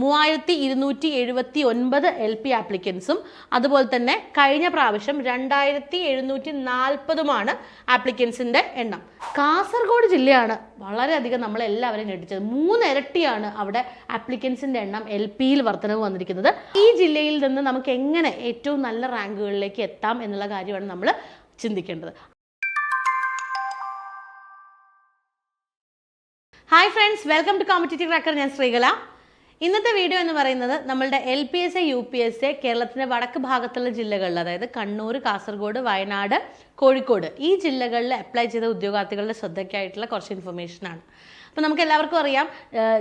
മൂവായിരത്തി ഇരുന്നൂറ്റി എഴുപത്തി ഒൻപത് എൽ പി ആപ്ലിക്കൻസും അതുപോലെ തന്നെ കഴിഞ്ഞ പ്രാവശ്യം രണ്ടായിരത്തി എഴുന്നൂറ്റി നാൽപ്പതുമാണ് ആപ്ലിക്കൻസിന്റെ എണ്ണം. കാസർഗോഡ് ജില്ലയാണ് വളരെയധികം നമ്മൾ നമ്മളെല്ലാവരെയും ഞെട്ടിച്ചത്. മൂന്നിരട്ടിയാണ് അവിടെ ആപ്ലിക്കൻസിന്റെ എണ്ണം എൽ പിയിൽ വർധനവ് വന്നിരിക്കുന്നത്. ഈ ജില്ലയിൽ നിന്ന് നമുക്ക് എങ്ങനെ ഏറ്റവും നല്ല റാങ്കുകളിലേക്ക് എത്താം എന്നുള്ള കാര്യമാണ് നമ്മൾ ചിന്തിക്കേണ്ടത്. Hi friends welcome to competitive cracker ഞാൻ ശ്രീകല. ഇന്നത്തെ വീഡിയോ എന്ന് പറയുന്നത് നമ്മളുടെ L P S A U P S A കേരളത്തിന്റെ വടക്ക് ഭാഗത്തുള്ള ജില്ലകളിൽ അതായത് കണ്ണൂർ കാസർഗോഡ് വയനാട് കോഴിക്കോട് ഈ ജില്ലകളിൽ അപ്ലൈ ചെയ്ത ഉദ്യോഗാർത്ഥികളുടെ ശ്രദ്ധയ്ക്കായിട്ടുള്ള കുറച്ച് ഇൻഫർമേഷൻ ആണ്. അപ്പോൾ നമുക്ക് എല്ലാവർക്കും അറിയാം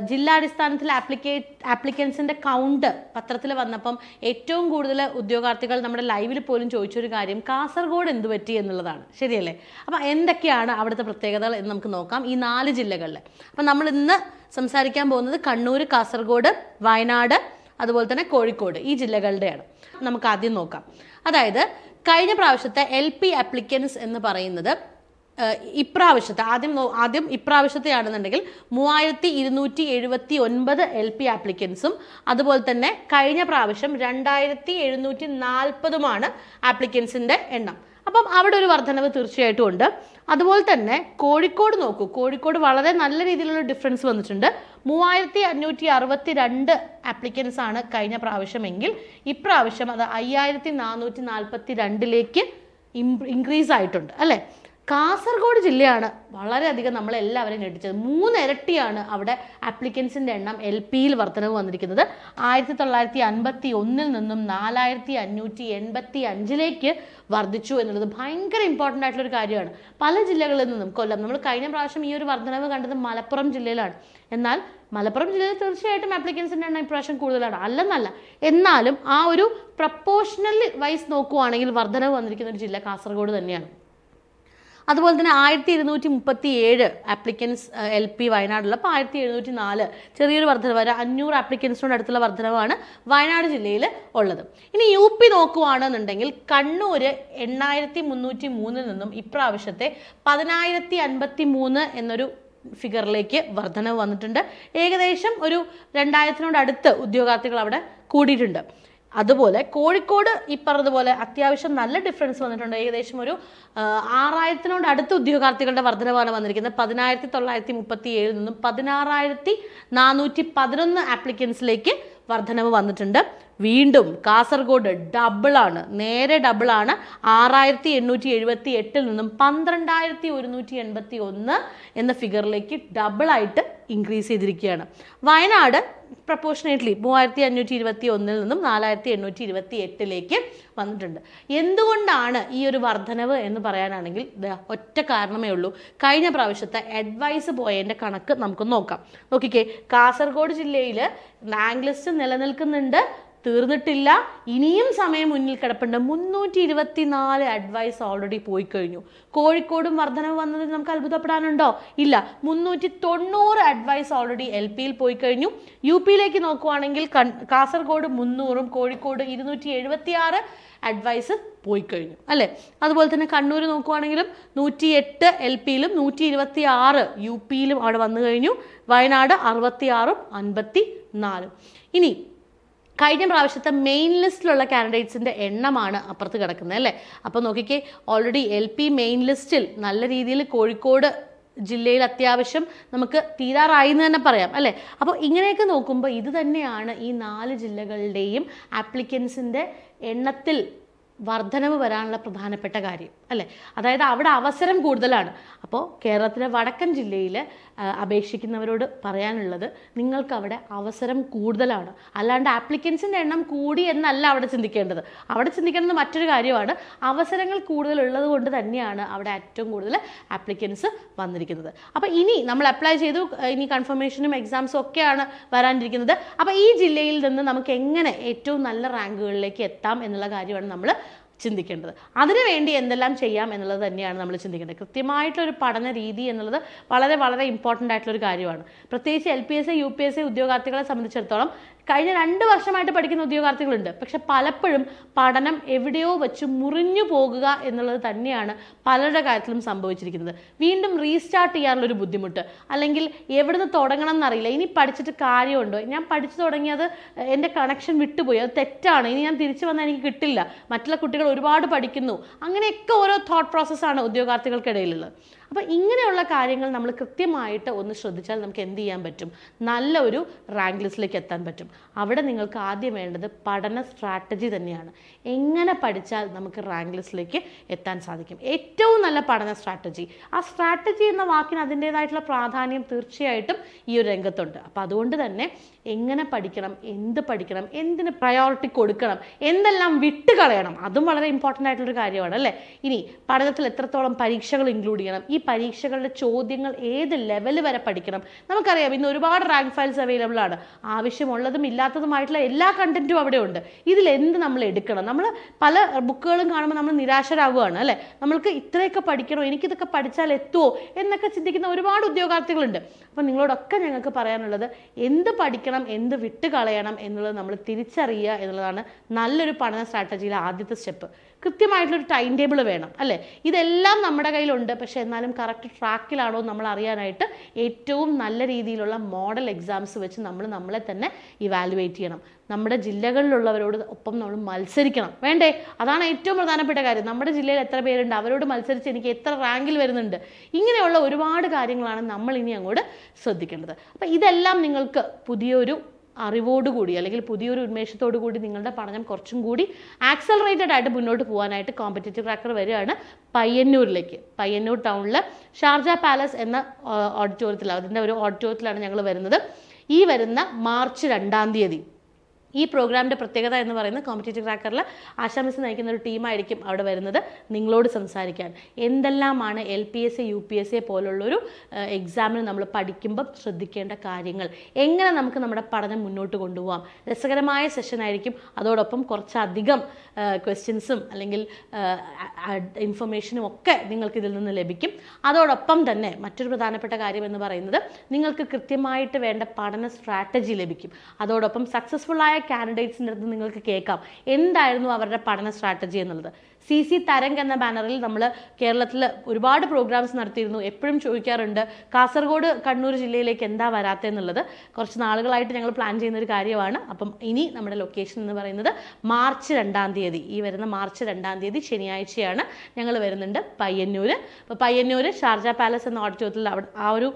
ജില്ലാടിസ്ഥാനത്തിൽ ആപ്ലിക്കേറ്റ് ആപ്ലിക്കൻസിന്റെ കൗണ്ട് പത്രത്തിൽ വന്നപ്പം ഏറ്റവും കൂടുതൽ ഉദ്യോഗാർത്ഥികൾ നമ്മുടെ ലൈവിൽ പോലും ചോദിച്ചൊരു കാര്യം കാസർഗോഡ് എന്ത് പറ്റി എന്നുള്ളതാണ്. ശരിയല്ലേ? അപ്പോൾ എന്തൊക്കെയാണ് അവിടുത്തെ പ്രത്യേകതകൾ എന്ന് നമുക്ക് നോക്കാം ഈ നാല് ജില്ലകളിൽ അപ്പം നമ്മൾ ഇന്ന് സംസാരിക്കാൻ പോകുന്നത് കണ്ണൂർ കാസർഗോഡ് വയനാട് അതുപോലെ തന്നെ കോഴിക്കോട് ഈ ജില്ലകളുടെയാണ്. നമുക്ക് ആദ്യം നോക്കാം. അതായത് കഴിഞ്ഞ പ്രാവശ്യത്തെ എൽ പി ആപ്ലിക്കൻസ് എന്ന് പറയുന്നത് ഇപ്രാവശ്യത്തെ ആദ്യം ആദ്യം ആദ്യം ഇപ്രാവശ്യത്തെയാണെന്നുണ്ടെങ്കിൽ മൂവായിരത്തി ഇരുന്നൂറ്റി എഴുപത്തി ഒൻപത് എൽ പി ആപ്ലിക്കൻസും അതുപോലെ തന്നെ കഴിഞ്ഞ പ്രാവശ്യം രണ്ടായിരത്തി എഴുന്നൂറ്റി നാൽപ്പതുമാണ് ആപ്ലിക്കൻസിന്റെ എണ്ണം. അപ്പം അവിടെ ഒരു വർധനവ് തീർച്ചയായിട്ടും ഉണ്ട്. അതുപോലെ തന്നെ കോഴിക്കോട് നോക്കൂ കോഴിക്കോട് വളരെ നല്ല രീതിയിലുള്ള ഡിഫറൻസ് വന്നിട്ടുണ്ട്. മൂവായിരത്തി അഞ്ഞൂറ്റി അറുപത്തി രണ്ട് ആപ്ലിക്കൻസ് ആണ് കഴിഞ്ഞ പ്രാവശ്യമെങ്കിൽ ഇപ്രാവശ്യം അത് അയ്യായിരത്തി നാനൂറ്റി നാൽപ്പത്തി രണ്ടിലേക്ക് ഇൻക്രീസ് ആയിട്ടുണ്ട് അല്ലേ? കാസർഗോഡ് ജില്ലയാണ് വളരെയധികം നമ്മളെല്ലാവരെയും ഞെട്ടിച്ചത്. മൂന്നിരട്ടിയാണ് അവിടെ ആപ്ലിക്കൻസിന്റെ എണ്ണം എൽ പിയിൽ വർധനവ് വന്നിരിക്കുന്നത്. ആയിരത്തി തൊള്ളായിരത്തി അൻപത്തി ഒന്നിൽ നിന്നും നാലായിരത്തി അഞ്ഞൂറ്റി എൺപത്തി അഞ്ചിലേക്ക് വർദ്ധിച്ചു എന്നുള്ളത് ഭയങ്കര ഇമ്പോർട്ടന്റ് ആയിട്ടുള്ള ഒരു കാര്യമാണ്. പല ജില്ലകളിൽ നിന്നും കൊല്ലം നമ്മൾ കഴിഞ്ഞ പ്രാവശ്യം ഈ ഒരു വർധനവ് കണ്ടത് മലപ്പുറം ജില്ലയിലാണ്. എന്നാൽ മലപ്പുറം ജില്ലയിൽ തീർച്ചയായിട്ടും ആപ്ലിക്കൻസിന്റെ എണ്ണം ഇപ്രാവശ്യം കൂടുതലാണ്. അല്ലെന്നല്ല എന്നാലും ആ ഒരു പ്രപ്പോർഷണൽ വൈസ് നോക്കുവാണെങ്കിൽ വർധനവ് വന്നിരിക്കുന്ന ഒരു ജില്ല കാസർഗോഡ് തന്നെയാണ്. അതുപോലെ തന്നെ ആയിരത്തി ഇരുന്നൂറ്റി മുപ്പത്തി ഏഴ് ആപ്ലിക്കൻസ് എൽ പി വയനാടുള്ള അപ്പോൾ ആയിരത്തി എഴുന്നൂറ്റി നാല് ചെറിയൊരു വർധനവ് ഒരു അഞ്ഞൂറ് ആപ്ലിക്കൻസിനോട് അടുത്തുള്ള വർധനവാണ് വയനാട് ജില്ലയിൽ ഉള്ളത്. ഇനി യു പി നോക്കുവാണെന്നുണ്ടെങ്കിൽ കണ്ണൂർ എണ്ണായിരത്തി മുന്നൂറ്റി മൂന്നിൽ നിന്നും ഇപ്രാവശ്യത്തെ പതിനായിരത്തി അൻപത്തി മൂന്ന് എന്നൊരു ഫിഗറിലേക്ക് വർധനവ് വന്നിട്ടുണ്ട്. ഏകദേശം ഒരു രണ്ടായിരത്തിനോട് അടുത്ത് ഉദ്യോഗാർത്ഥികൾ അവിടെ കൂടിയിട്ടുണ്ട്. അതുപോലെ കോഴിക്കോട് ഈ പറഞ്ഞതുപോലെ അത്യാവശ്യം നല്ല ഡിഫറൻസ് വന്നിട്ടുണ്ട്. ഏകദേശം ഒരു ആറായിരത്തിനോട് അടുത്ത ഉദ്യോഗാർത്ഥികളുടെ വർധനവാണ് വന്നിരിക്കുന്നത്. പതിനായിരത്തി തൊള്ളായിരത്തി മുപ്പത്തി ഏഴിൽ നിന്നും പതിനാറായിരത്തി നാനൂറ്റി പതിനൊന്ന് ആപ്ലിക്കൻസിലേക്ക് വർധനവ് വന്നിട്ടുണ്ട്. വീണ്ടും കാസർഗോഡ് ഡബിളാണ് നേരെ ഡബിളാണ് ആറായിരത്തി എണ്ണൂറ്റി എഴുപത്തി എട്ടിൽ നിന്നും പന്ത്രണ്ടായിരത്തി ഒരുന്നൂറ്റി എൺപത്തി ഒന്ന് എന്ന ഫിഗറിലേക്ക് ഡബിളായിട്ട് ഇൻക്രീസ് ചെയ്തിരിക്കുകയാണ്. വയനാട് പ്രപ്പോർഷനേറ്റ്ലി മൂവായിരത്തി അഞ്ഞൂറ്റി ഇരുപത്തി ഒന്നിൽ നിന്നും നാലായിരത്തി എണ്ണൂറ്റി ഇരുപത്തി എട്ടിലേക്ക് വന്നിട്ടുണ്ട്. എന്തുകൊണ്ടാണ് ഈ ഒരു വർധനവ് എന്ന് പറയാനാണെങ്കിൽ ഒറ്റ കാരണമേ ഉള്ളൂ. കഴിഞ്ഞ പ്രാവശ്യത്തെ അഡ്വൈസ് പോയതിന്റെ കണക്ക് നമുക്ക് നോക്കാം. നോക്കിക്കേ കാസർഗോഡ് ജില്ലയിൽ റാങ്ക് ലിസ്റ്റ് നിലനിൽക്കുന്നുണ്ട്. തീർന്നിട്ടില്ല. ഇനിയും സമയം മുന്നിൽ കിടപ്പുണ്ട്. മുന്നൂറ്റി ഇരുപത്തി നാല് അഡ്വൈസ് ഓൾറെഡി പോയി കഴിഞ്ഞു കോഴിക്കോടും വർധനവ് വന്നത് നമുക്ക് അത്ഭുതപ്പെടാനുണ്ടോ? ഇല്ല. മുന്നൂറ്റി തൊണ്ണൂറ് അഡ്വൈസ് ഓൾറെഡി എൽ പിയിൽ പോയി കഴിഞ്ഞു യു പിയിലേക്ക് നോക്കുവാണെങ്കിൽ കാസർഗോഡ് മുന്നൂറും കോഴിക്കോട് ഇരുന്നൂറ്റി എഴുപത്തി ആറ് അഡ്വൈസ് പോയി കഴിഞ്ഞു അല്ലേ? അതുപോലെ തന്നെ കണ്ണൂർ നോക്കുവാണെങ്കിലും നൂറ്റി എട്ട് എൽ പിയിലും നൂറ്റി ഇരുപത്തി ആറ് യു പിയിലും അവിടെ വന്നു കഴിഞ്ഞു. വയനാട് അറുപത്തി ആറും അൻപത്തി നാലും ഇനി കഴിഞ്ഞ പ്രാവശ്യത്തെ മെയിൻ ലിസ്റ്റിലുള്ള കാൻഡിഡേറ്റ്സിന്റെ എണ്ണമാണ് അപ്പുറത്ത് കിടക്കുന്നത് അല്ലേ? അപ്പോൾ നോക്കിക്കേ ഓൾറെഡി എൽ പി മെയിൻ ലിസ്റ്റിൽ നല്ല രീതിയിൽ കോഴിക്കോട് ജില്ലയിൽ അത്യാവശ്യം നമുക്ക് തീരാറായി എന്ന് തന്നെ പറയാം അല്ലേ? അപ്പോൾ ഇങ്ങനെയൊക്കെ നോക്കുമ്പോൾ ഇത് തന്നെയാണ് ഈ നാല് ജില്ലകളുടെയും ആപ്ലിക്കൻസിന്റെ എണ്ണത്തിൽ വർധനവ് വരാനുള്ള പ്രധാനപ്പെട്ട കാര്യം അല്ലേ? അതായത് അവിടെ അവസരം കൂടുതലാണ്. അപ്പോൾ കേരളത്തിലെ വടക്കൻ ജില്ലയിൽ അപേക്ഷിക്കുന്നവരോട് പറയാനുള്ളത് നിങ്ങൾക്ക് അവിടെ അവസരം കൂടുതലാണ്. അല്ലാണ്ട് ആപ്ലിക്കൻസിന്റെ എണ്ണം കൂടി എന്നല്ല അവിടെ ചിന്തിക്കേണ്ടത്. അവിടെ ചിന്തിക്കേണ്ടത് മറ്റൊരു കാര്യമാണ്. അവസരങ്ങൾ കൂടുതലുള്ളത് കൊണ്ട് തന്നെയാണ് അവിടെ ഏറ്റവും കൂടുതൽ ആപ്ലിക്കൻസ് വന്നിരിക്കുന്നത്. അപ്പോൾ ഇനി നമ്മൾ അപ്ലൈ ചെയ്തു. ഇനി കൺഫർമേഷനും എക്സാംസും ഒക്കെയാണ് വരാനിരിക്കുന്നത്. അപ്പോൾ ഈ ജില്ലയിൽ നിന്ന് നമുക്ക് എങ്ങനെ ഏറ്റവും നല്ല റാങ്കുകളിലേക്ക് എത്താം എന്നുള്ള കാര്യമാണ് നമ്മൾ ചിന്തിക്കേണ്ടത്. അതിനുവേണ്ടി എന്തെല്ലാം ചെയ്യാം എന്നുള്ളത് തന്നെയാണ് നമ്മൾ ചിന്തിക്കേണ്ടത്. കൃത്യമായിട്ടൊരു പഠന രീതി എന്നുള്ളത് വളരെ വളരെ ഇമ്പോർട്ടന്റ് ആയിട്ടുള്ള ഒരു കാര്യമാണ്. പ്രത്യേകിച്ച് L P S U P S C ഉദ്യോഗാർത്ഥികളെ സംബന്ധിച്ചിടത്തോളം കഴിഞ്ഞ രണ്ട് വർഷമായിട്ട് പഠിക്കുന്ന ഉദ്യോഗാർത്ഥികളുണ്ട്. പക്ഷെ പലപ്പോഴും പഠനം എവിടെയോ വെച്ച് മുറിഞ്ഞു പോകുക എന്നുള്ളത് തന്നെയാണ് പലരുടെ കാര്യത്തിലും സംഭവിച്ചിരിക്കുന്നത്. വീണ്ടും റീസ്റ്റാർട്ട് ചെയ്യാനുള്ള ഒരു ബുദ്ധിമുട്ട്. അല്ലെങ്കിൽ എവിടുന്ന് തുടങ്ങണം എന്നറിയില്ല. ഇനി പഠിച്ചിട്ട് കാര്യമുണ്ടോ? ഞാൻ പഠിച്ചു തുടങ്ങിയത് എന്റെ കണക്ഷൻ വിട്ടുപോയി. അത് തെറ്റാണ്. ഇനി ഞാൻ തിരിച്ചു വന്നാൽ എനിക്ക് കിട്ടില്ല. മറ്റുള്ള കുട്ടികൾ ഒരുപാട് പഠിക്കുന്നു. അങ്ങനെയൊക്കെ ഓരോ തോട്ട് പ്രോസസ്സാണ് ഉദ്യോഗാർത്ഥികൾക്കിടയിലുള്ളത്. അപ്പോൾ ഇങ്ങനെയുള്ള കാര്യങ്ങൾ നമ്മൾ കൃത്യമായിട്ട് ഒന്ന് ശ്രദ്ധിച്ചാൽ നമുക്ക് എന്ത് ചെയ്യാൻ പറ്റും? നല്ലൊരു റാങ്ക് ലിസ്റ്റിലേക്ക് എത്താൻ പറ്റും. അവിടെ നിങ്ങൾക്ക് ആദ്യം വേണ്ടത് പഠന സ്ട്രാറ്റജി തന്നെയാണ്. എങ്ങനെ പഠിച്ചാൽ നമുക്ക് റാങ്ക് ലിസ്റ്റിലേക്ക് എത്താൻ സാധിക്കും? ഏറ്റവും നല്ല പഠന സ്ട്രാറ്റജി ആ സ്ട്രാറ്റജി എന്ന വാക്കിന് അതിന്റേതായിട്ടുള്ള പ്രാധാന്യം തീർച്ചയായിട്ടും ഈ ഒരു രംഗത്തുണ്ട്. അപ്പോൾ അതുകൊണ്ട് തന്നെ എങ്ങനെ പഠിക്കണം എന്ത് പഠിക്കണം എന്തിന് പ്രയോറിറ്റി കൊടുക്കണം എന്തെല്ലാം വിട്ട് കളയണം അതും വളരെ ഇമ്പോർട്ടന്റ് ആയിട്ടുള്ളൊരു കാര്യമാണ് അല്ലേ? ഇനി പഠനത്തിൽ എത്രത്തോളം പരീക്ഷകൾ ഇൻക്ലൂഡ് ചെയ്യണം ഈ പരീക്ഷകളുടെ ചോദ്യങ്ങൾ ഏത് ലെവൽ വരെ പഠിക്കണം? നമുക്കറിയാം ഇന്ന് ഒരുപാട് റാങ്ക് ഫയൽസ് അവൈലബിൾ ആണ്. ആവശ്യമുള്ളതും ഇല്ലാത്തതുമായിട്ടുള്ള എല്ലാ കണ്ടന്റും അവിടെ ഉണ്ട് ഇതിൽ എന്ത് നമ്മൾ എടുക്കണം? നമ്മൾ പല ബുക്കുകളും കാണുമ്പോൾ നമ്മൾ നിരാശരാകുകയാണ് അല്ലേ? നമ്മൾക്ക് ഇത്രയൊക്കെ പഠിക്കണോ? എനിക്കിതൊക്കെ പഠിച്ചാൽ എത്തുമോ എന്നൊക്കെ ചിന്തിക്കുന്ന ഒരുപാട് ഉദ്യോഗാർത്ഥികളുണ്ട്. അപ്പം നിങ്ങളോടൊക്കെ ഞങ്ങൾക്ക് പറയാനുള്ളത് എന്ത് പഠിക്കണം എന്ത് വിട്ടുകളയണം എന്നുള്ളത് നമ്മൾ തിരിച്ചറിയുക എന്നുള്ളതാണ് നല്ലൊരു പഠന സ്ട്രാറ്റജിയിലെ ആദ്യത്തെ സ്റ്റെപ്പ്. കൃത്യമായിട്ടുള്ളൊരു ടൈം ടേബിൾ വേണം അല്ലേ? ഇതെല്ലാം നമ്മുടെ കയ്യിലുണ്ട്. പക്ഷേ എന്നാലും കറക്റ്റ് ട്രാക്കിലാണോ നമ്മൾ അറിയാനായിട്ട് ഏറ്റവും നല്ല രീതിയിലുള്ള മോഡൽ എക്സാംസ് വെച്ച് നമ്മൾ നമ്മളെ തന്നെ ഇവാലുവേറ്റ് ചെയ്യണം. നമ്മുടെ ജില്ലകളിലുള്ളവരോട് ഒപ്പം നമ്മൾ മത്സരിക്കണം. വേണ്ടേ? അതാണ് ഏറ്റവും പ്രധാനപ്പെട്ട കാര്യം. നമ്മുടെ ജില്ലയിൽ എത്ര പേരുണ്ട്? അവരോട് മത്സരിച്ച് എനിക്ക് എത്ര റാങ്കിൽ വരുന്നുണ്ട്? ഇങ്ങനെയുള്ള ഒരുപാട് കാര്യങ്ങളാണ് നമ്മൾ ഇനി അങ്ങോട്ട് ശ്രദ്ധിക്കേണ്ടത്. അപ്പം ഇതെല്ലാം നിങ്ങൾക്ക് പുതിയൊരു അറിവോടുകൂടി അല്ലെങ്കിൽ പുതിയൊരു ഉന്മേഷത്തോടു കൂടി നിങ്ങളുടെ പഠനം കുറച്ചും കൂടി ആക്സലറേറ്റഡ് ആയിട്ട് മുന്നോട്ട് പോകാനായിട്ട് കോമ്പറ്റേറ്റീവ് ക്രാക്കർ വരികയാണ് പയ്യന്നൂരിലേക്ക്. പയ്യന്നൂർ ടൗണിൽ ഷാർജ പാലസ് എന്ന ഓഡിറ്റോറിയത്തിൽ അതിന്റെ ഒരു ഓഡിറ്റോറിയത്തിലാണ് ഞങ്ങൾ വരുന്നത്. ഈ വരുന്ന മാർച്ച് രണ്ടാം തീയതി. ഈ പ്രോഗ്രാമിന്റെ പ്രത്യേകത എന്ന് പറയുന്നത് കോമ്പറ്റേറ്റീവ് ട്രാക്കറിൽ ആശാ മിസ് നയിക്കുന്ന ഒരു ടീമായിരിക്കും അവിടെ വരുന്നത്. നിങ്ങളോട് സംസാരിക്കാൻ. എന്തെല്ലാമാണ് L P S C U P S C പോലുള്ളൊരു എക്സാമിന് നമ്മൾ പഠിക്കുമ്പം ശ്രദ്ധിക്കേണ്ട കാര്യങ്ങൾ? എങ്ങനെ നമുക്ക് നമ്മുടെ പഠനം മുന്നോട്ട് കൊണ്ടുപോകാം രസകരമായ സെഷൻ ആയിരിക്കും. അതോടൊപ്പം കുറച്ചധികം ക്വസ്റ്റ്യൻസും അല്ലെങ്കിൽ ഇൻഫർമേഷനും ഒക്കെ നിങ്ങൾക്ക് ഇതിൽ നിന്ന് ലഭിക്കും. അതോടൊപ്പം തന്നെ മറ്റൊരു പ്രധാനപ്പെട്ട കാര്യം എന്ന് പറയുന്നത് നിങ്ങൾക്ക് കൃത്യമായിട്ട് വേണ്ട പഠന സ്ട്രാറ്റജി ലഭിക്കും. അതോടൊപ്പം സക്സസ്ഫുൾ ആയ കാൻഡിഡേറ്റ്സിന്റെ അടുത്ത് നിങ്ങൾക്ക് കേൾക്കാം. എന്തായിരുന്നു അവരുടെ പഠന സ്ട്രാറ്റജി എന്നുള്ളത്? സി സി തരംഗ് എന്ന ബാനറിൽ നമ്മൾ കേരളത്തിൽ ഒരുപാട് പ്രോഗ്രാംസ് നടത്തിയിരുന്നു. എപ്പോഴും ചോദിക്കാറുണ്ട് കാസർഗോഡ് കണ്ണൂർ ജില്ലയിലേക്ക് എന്താ വരാത്തെന്നുള്ളത്. കുറച്ച് നാളുകളായിട്ട് ഞങ്ങൾ പ്ലാൻ ചെയ്യുന്ന ഒരു കാര്യമാണ്. അപ്പം ഇനി നമ്മുടെ ലൊക്കേഷൻ എന്ന് പറയുന്നത് മാർച്ച് രണ്ടാം തീയതി. ഈ വരുന്ന മാർച്ച് രണ്ടാം തീയതി ശനിയാഴ്ചയാണ് ഞങ്ങൾ വരുന്നുണ്ട് പയ്യന്നൂർ അപ്പോൾ പയ്യന്നൂർ ഷാർജ പാലസ് എന്ന ഓഡിറ്റോറിയത്തിൽ ആ ഒരു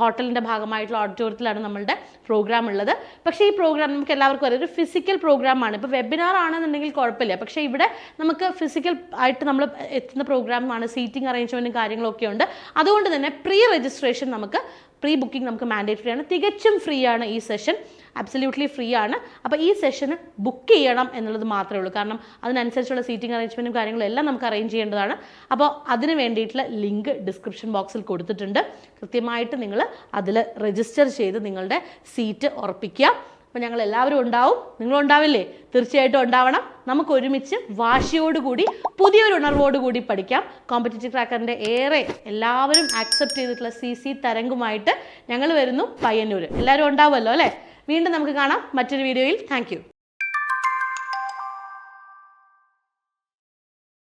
ഹോട്ടലിന്റെ ഭാഗമായിട്ടുള്ള ഓഡിറ്റോറിയത്തിലാണ് നമ്മളുടെ പ്രോഗ്രാം ഉള്ളത്. പക്ഷേ ഈ പ്രോഗ്രാം നമുക്ക് എല്ലാവർക്കും അറിയാം. ഒരു ഫിസിക്കൽ പ്രോഗ്രാമാണ്. ഇപ്പോൾ വെബിനാർ ആണെന്നുണ്ടെങ്കിൽ കുഴപ്പമില്ല. പക്ഷേ ഇവിടെ നമുക്ക് ഫിസിക്കൽ ആയിട്ട് നമ്മൾ എത്തുന്ന പ്രോഗ്രാമാണ് സീറ്റിംഗ് അറേഞ്ച്മെന്റും കാര്യങ്ങളൊക്കെ ഉണ്ട്. അതുകൊണ്ട് തന്നെ പ്രീ രജിസ്ട്രേഷൻ നമുക്ക് പ്രീ ബുക്കിംഗ് നമുക്ക് മാൻഡേറ്ററി ആണ്. തികച്ചും ഫ്രീ ആണ് ഈ സെഷൻ അബ്സല്യൂട്ട്ലി ഫ്രീ ആണ്. അപ്പോൾ ഈ സെഷന് ബുക്ക് ചെയ്യണം എന്നുള്ളത് മാത്രമേ ഉള്ളൂ. കാരണം അതിനനുസരിച്ചുള്ള സീറ്റിംഗ് അറേഞ്ച്മെന്റും കാര്യങ്ങളും എല്ലാം നമുക്ക് അറേഞ്ച് ചെയ്യേണ്ടതാണ്. അപ്പോൾ അതിന് വേണ്ടിയിട്ടുള്ള ലിങ്ക് ഡിസ്ക്രിപ്ഷൻ ബോക്സിൽ കൊടുത്തിട്ടുണ്ട്. കൃത്യമായിട്ട് നിങ്ങൾ അതിൽ രജിസ്റ്റർ ചെയ്ത് നിങ്ങളുടെ സീറ്റ് ഉറപ്പിക്കുക. അപ്പോൾ ഞങ്ങൾ എല്ലാവരും ഉണ്ടാവും. നിങ്ങളുണ്ടാവില്ലേ? തീർച്ചയായിട്ടും ഉണ്ടാവണം. നമുക്ക് ഒരുമിച്ച് വാശിയോടുകൂടി പുതിയൊരു ഉണർവോടുകൂടി പഠിക്കാം. കോമ്പറ്റേറ്റീവ് ക്രാക്കറിന്റെ ഏറെ എല്ലാവരും ആക്സെപ്റ്റ് ചെയ്തിട്ടുള്ള സി സി തരംഗുമായിട്ട് ഞങ്ങൾ വരുന്നു പയ്യന്നൂർ എല്ലാവരും ഉണ്ടാവുമല്ലോ അല്ലേ? വീണ്ടും നമുക്ക് കാണാം മറ്റൊരു വീഡിയോയിൽ താങ്ക്